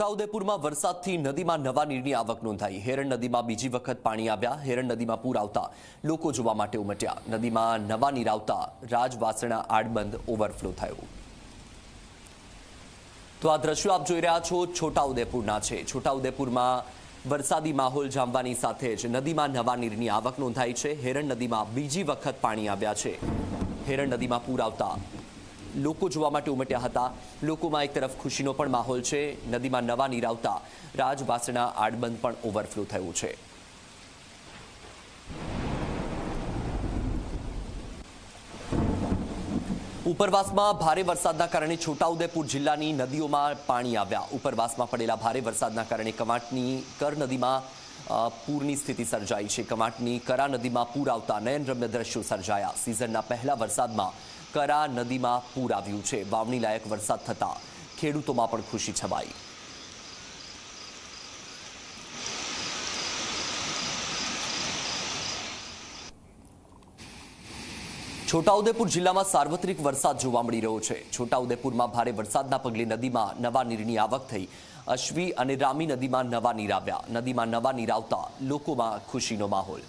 છોટાઉદેપુરમાં વરસાદથી નદીમાં નવા નીરની આવક નોંધાઈ. હેરણ નદીમાં બીજી વખત પાણી આવ્યા. હેરણ નદીમાં પૂર આવતા લોકો જોવા માટે ઉમટ્યા. નદીમાં નવા નીર આવતા રાજવાસણા આડબંધ ઓવરફ્લો થયો. તો આ દ્રશ્યો આપ જોઈ રહ્યા છો છોટાઉદેપુરના છે. છોટાઉદેપુરમાં વરસાદી માહોલ જામવાની સાથે જ નદીમાં નવા નીરની આવક નોંધાઈ છે. હેરણ નદીમાં બીજી વખત પાણી આવ્યા છે. હેરણ નદીમાં પૂર આવતા લોકો જોવા માટે ઉમટ્યા હતા. લોકોમાં એક તરફ ખુશીનો પણ માહોલ છે. નદીમાં નવા નીર આવતા રાજવાસણા આડબંધ પણ ઓવરફ્લો થયું છે. ઉપરવાસમાં ભારે વરસાદના કારણે છોટાઉદેપુર જિલ્લાની નદીઓમાં પાણી આવ્યા. ઉપરવાસમાં પડેલા ભારે વરસાદના કારણે કમાટની કર નદીમાં પૂરની સ્થિતિ સર્જાઈ છે. કમાટની કરા નદીમાં પૂર આવતા નયનરમ્ય દ્રશ્યો સર્જાયા. સિઝનના પહેલા વરસાદમાં કરા નદીમાં પૂર આવ્યું છે. વાવણી લાયક વરસાદ થતાં ખેડૂતોમાં પણ ખુશી છવાઈ. છોટાઉદેપુર જિલ્લામાં સાર્વત્રિક વરસાદ જોવા મળી રહ્યો છે. છોટાઉદેપુરમાં ભારે વરસાદના પગલે નદીમાં નવા નીરની આવક થઈ. અશ્વી અને રામી નદીમાં નવા નીર આવ્યા. નદીમાં નવા નીર આવતા લોકોમાં ખુશીનો માહોલ.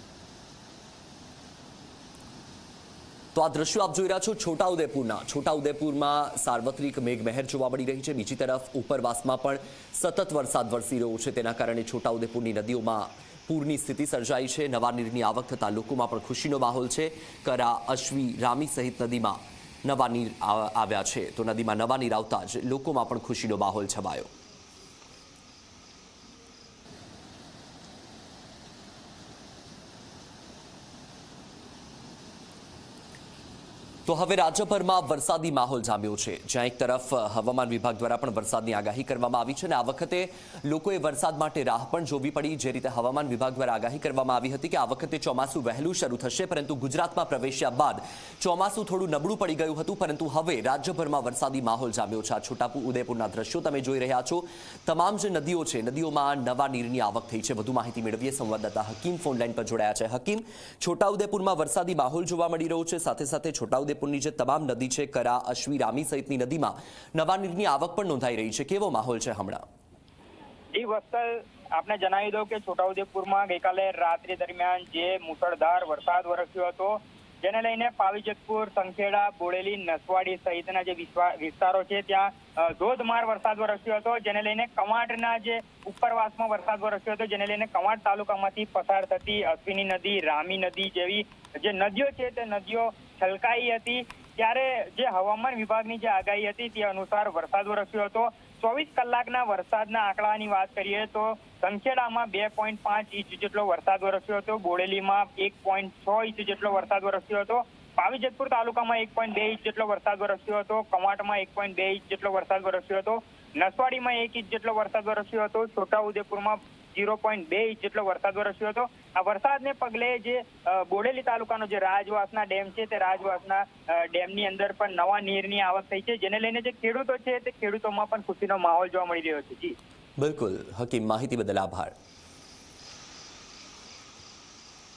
તો આ દ્રશ્યો આપ જોઈ રહ્યા છો છોટાઉદેપુરના. છોટાઉદેપુરમાં સાર્વત્રિક મેઘમહેર જોવા મળી રહી છે. બીજી તરફ ઉપરવાસમાં પણ સતત વરસાદ વરસી રહ્યો છે. તેના કારણે છોટાઉદેપુરની નદીઓમાં પૂરની સ્થિતિ સર્જાઈ છે. નવા નીરની આવક થતાં લોકોમાં પણ ખુશીનો માહોલ છે. કરા, અશ્વી, રામી સહિત નદીમાં નવા નીર આવ્યા છે. તો નદીમાં નવા નીર આવતા જ લોકોમાં પણ ખુશીનો માહોલ છવાયો. તો હવે રાજ્યભરમાં વરસાદી માહોલ જામ્યો છે. જ્યાં એક તરફ હવામાન વિભાગ દ્વારા પણ વરસાદની આગાહી કરવામાં આવી છે અને આ વખતે લોકોએ વરસાદ માટે રાહ પણ જોવી પડી. જે રીતે હવામાન વિભાગ દ્વારા આગાહી કરવામાં આવી હતી કે આ વખતે ચોમાસું વહેલું શરૂ થશે, પરંતુ ગુજરાતમાં પ્રવેશ્યા બાદ ચોમાસું થોડું નબળું પડી ગયું હતું, પરંતુ હવે રાજ્યભરમાં વરસાદી માહોલ જામ્યો છે. આ છોટાપુ ઉદયપુરના દ્રશ્યો તમે જોઈ રહ્યા છો. તમામ જે નદીઓ છે, નદીઓમાં નવા નીરની આવક થઈ છે. વધુ માહિતી મેળવીએ સંવાદદાતા હકીમ ફોનલાઈન પર જોડાયા છે. હકીમ, છોટાઉદેપુરમાં વરસાદી માહોલ જોવા મળી રહ્યો છે. સાથે સાથે છોટાઉદેપુરની જે તમામ નદી છે, કરા, અશ્વી, રામી સહિતની નદીમાં નવા નીરની આવક પણ નોંધાઈ રહી છે. કેવો માહોલ છે હમણાં? જી વસ્તલ આપને જણાવી દઉં કે છોટાઉદેપુરમાં ગઈકાલે રાત્રિ દરમિયાન જે મુસળધાર વરસાદ વરસ્યો હતો, જેને લઈને પાવીજતપુર, સંખેડા, બોડેલી, નસવાડી સહિતના જે વિસ્તારો છે, ત્યાં ધોધમાર વરસાદ વરસ્યો હતો, જેને લઈને કવાંટના જે ઉપરવાસમાં વરસાદ વરસ્યો હતો, જેને લઈને કવાંટ તાલુકામાંથી પસાર થતી અશ્વિની નદી, રામી નદી જેવી જે નદીઓ છે, તે નદીઓ છલકાઈ હતી. ત્યારે જે હવામાન વિભાગની જે આગાહી હતી તે અનુસાર વરસાદ વરસ્યો હતો. ચોવીસ કલાકના વરસાદના આંકડાની વાત કરીએ તો સંખેડામાં બે પોઈન્ટ પાંચ ઇંચ જેટલો વરસાદ વરસ્યો હતો. બોડેલીમાં એક પોઈન્ટ છ ઇંચ જેટલો વરસાદ વરસ્યો હતો. પાવીજતપુર તાલુકામાં એક પોઈન્ટ બે ઇંચ જેટલો વરસાદ વરસ્યો હતો. કમાટમાં એક પોઈન્ટ બે ઇંચ જેટલો વરસાદ વરસ્યો હતો. નસવાડીમાં એક ઇંચ જેટલો વરસાદ વરસ્યો હતો. છોટાઉદેપુરમાં ઝીરો પોઈન્ટ બે ઇંચ જેટલો વરસાદ વરસ્યો હતો. આ વરસાદને પગલે જે બોડેલી તાલુકાનો જે રાજવાસના ડેમ છે તે રાજવાસના ડેમની અંદર પણ નવા નીરની આવક થઈ છે. જેને લઈને જે ખેડૂતો છે તે ખેડૂતોમાં પણ ખુશીનો માહોલ જોવા મળી રહ્યો છે. જી. બિલકુલ. હકીમ, માહિતી બદલ આભાર.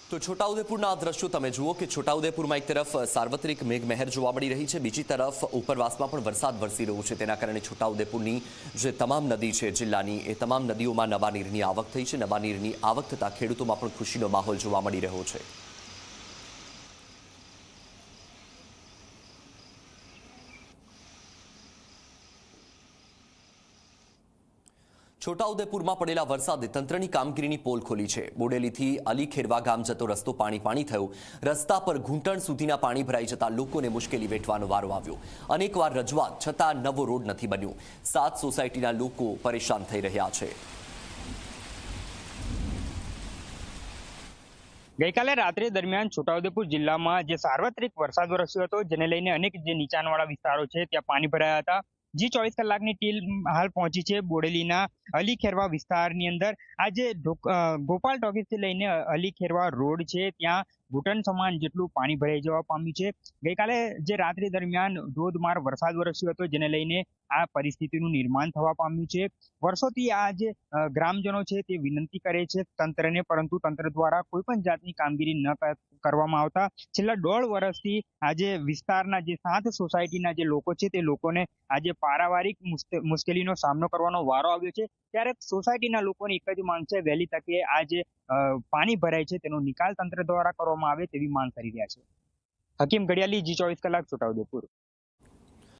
તો છોટાઉદેપુરના આ દ્રશ્યો તમે જુઓ કે છોટાઉદેપુરમાં એક તરફ સાર્વત્રિક મેઘમહેર જોવા મળી રહી છે, બીજી તરફ ઉપરવાસમાં પણ વરસાદ વરસી રહ્યો છે. તેના કારણે છોટાઉદેપુરની જે તમામ નદી છે જિલ્લાની, એ તમામ નદીઓમાં નવા નીરની આવક થઈ છે. નવા નીરની આવક થતાં ખેડૂતોમાં પણ ખુશીનો માહોલ જોવા મળી રહ્યો છે. છોટાઉદેપુરમાં પડેલા વરસાદે તંત્રની કામગીરીની પોલ ખોલી છે. બોડેલીથી અલી ખેરવા ગામ જતો રસ્તો પાણી પાણી થયો. રસ્તા પર ઘૂંટણ સુધીના પાણી ભરાઈ જતા લોકોને મુશ્કેલી વેઠવાનો વારો આવ્યો. અનેકવાર રજૂઆત છતાં નવો રોડ નથી બન્યો. સાત સોસાયટીના લોકો પરેશાન થઈ રહ્યા છે. ગઈકાલે રાત્રે દરમિયાન છોટાઉદેપુર જિલ્લામાં જે સાર્વત્રિક વરસાદ વરસ્યો હતો, જેને લઈને અનેક જે નીચાણવાળા વિસ્તારો છે, ત્યાં પાણી ભરાયા હતા. જી, ચોવીસ કલાકની ટીમ હાલ પહોંચી છે બોડેલીના અલી ખેરવા વિસ્તારની અંદર. આજે ગોપાલ ટોકીઝથી લઈને અલી ખેરવા રોડ છે. ત્યાં ઘૂંટણ સમાન જેટલું પાણી ભરાઈ જવા પામ્યું છે. ગઈકાલે જે રાત્રિ દરમિયાન ધોધમાર વરસાદ વરસ્યો હતો જેને લઈને આ પરિસ્થિતિનું નિર્માણ થવા પામ્યું છે. વર્ષોથી આ જે ગ્રામજનો છે તે વિનંતી કરે છે તંત્રને પરંતુ તંત્ર દ્વારા કોઈ પણ જાતની કામગીરી ન કરવામાં આવતા છેલ્લા દોઢ વર્ષથી આજે વિસ્તારના જે સાત સોસાયટીના જે લોકો છે તે લોકોને આજે પારાવારિક મુશ્કેલીનો સામનો કરવાનો વારો આવ્યો છે. ત્યારે સોસાયટીના લોકોની એક જ માંગ છે વહેલી તકે આ જે અ, પાણી ભરાય છે તેનો નિકાલ તંત્ર દ્વારા કરવામાં આવે તેવી માંગ કરી રહ્યા છે. હકીમ ઘડિયાલી જી ચોવીસ કલાક છોટાઉદેપુર